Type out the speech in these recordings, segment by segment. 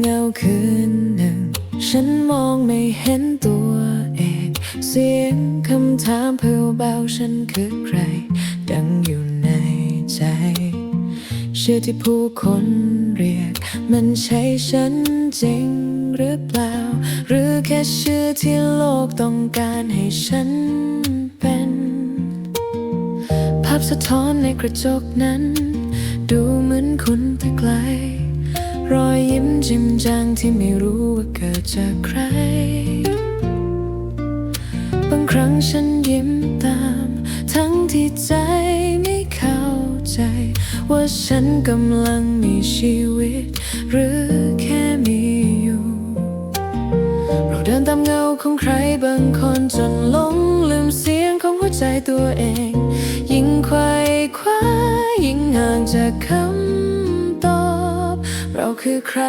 เงาคืนหนึ่ง ฉันมองไม่เห็นตัวเอง เสียงคำถามเพื่อเบาฉันคือใคร ดังอยู่ในใจชื่อที่ผู้คนเรียก มันใช่ฉันจริงหรือเปล่า หรือแค่ชื่อที่โลกต้องการให้ฉันเป็น ภาพสะท้อนในกระจกนั้น ดูเหมือนคุณแต่ไกล จิมจังที่ไม่รู้ว่าเกิดจากใคร บางครั้งฉันยิ้มตาม ทั้งที่ใจไม่เข้าใจ ว่าฉันกำลังมีชีวิต หรือแค่มีอยู่ เราเดินตามเงาของใครบางคนจนหลงลืมเสียงของหัวใจตัวเอง ยิ่งไขว่คว้ายิ่งห่างจากคำ เราคือใคร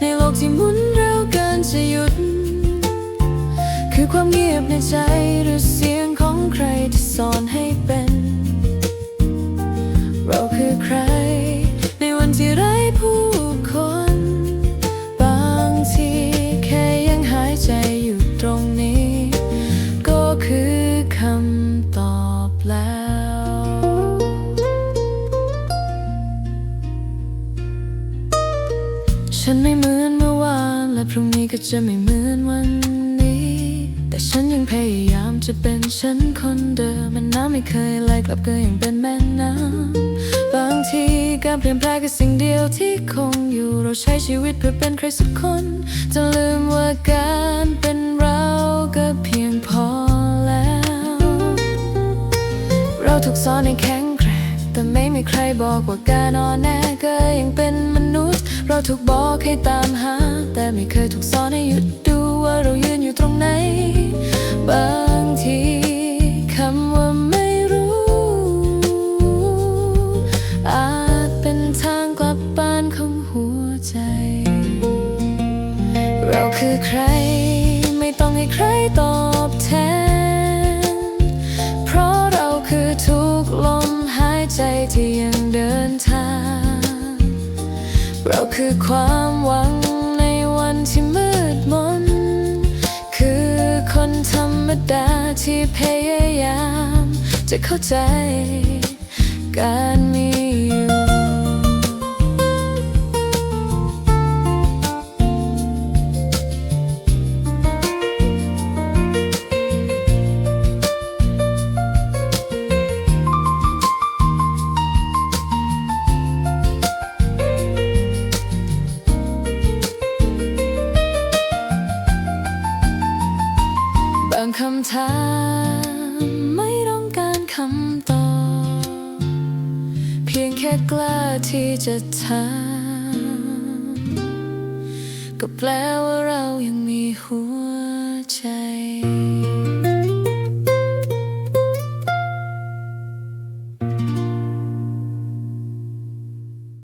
ในโลกที่หมุนเร็วเกินจะหยุด คือความเงียบในใจหรือเสียงของใครที่สอนให้ ฉันไม่เหมือนเมื่อวาน และพรุ่งนี้ก็จะไม่เหมือนวันนี้ แต่ฉันยังพยายามจะเป็นฉันคนเดิมมันน้ำไม่เคยไหลกลับก็ยังเป็นแม่น้ำบางทีการเปลี่ยนแปลงคือสิ่งเดียวที่คงอยู่ เราใช้ชีวิตเพื่อเป็นใครสักคนจนลืมว่าการเป็นเราก็เพียงพอแล้ว เราถูกสอนให้แข็งแกร่งแต่ไม่มีใครบอกว่าการอ่อนแอก็ยัง ถูกบอกให้ตามหา แต่ไม่เคยถูกสอนให้หยุดดูว่าเรายืนอยู่ตรงไหน บางทีคำว่าไม่รู้ อาจเป็นทางกลับบ้านของหัวใจ เราคือใคร ไม่ต้องให้ใครตอบแทน เพราะเราคือทุกลมหายใจที่ยังเดิน เราคือความหวังในวันที่มืดมน คือคนธรรมดาที่พยายาม จะเข้าใจการมี คำถามไม่ต้องการคำตอบ เพียงแค่กล้าที่จะถามก็แปลว่าเรายังมีหัวใจ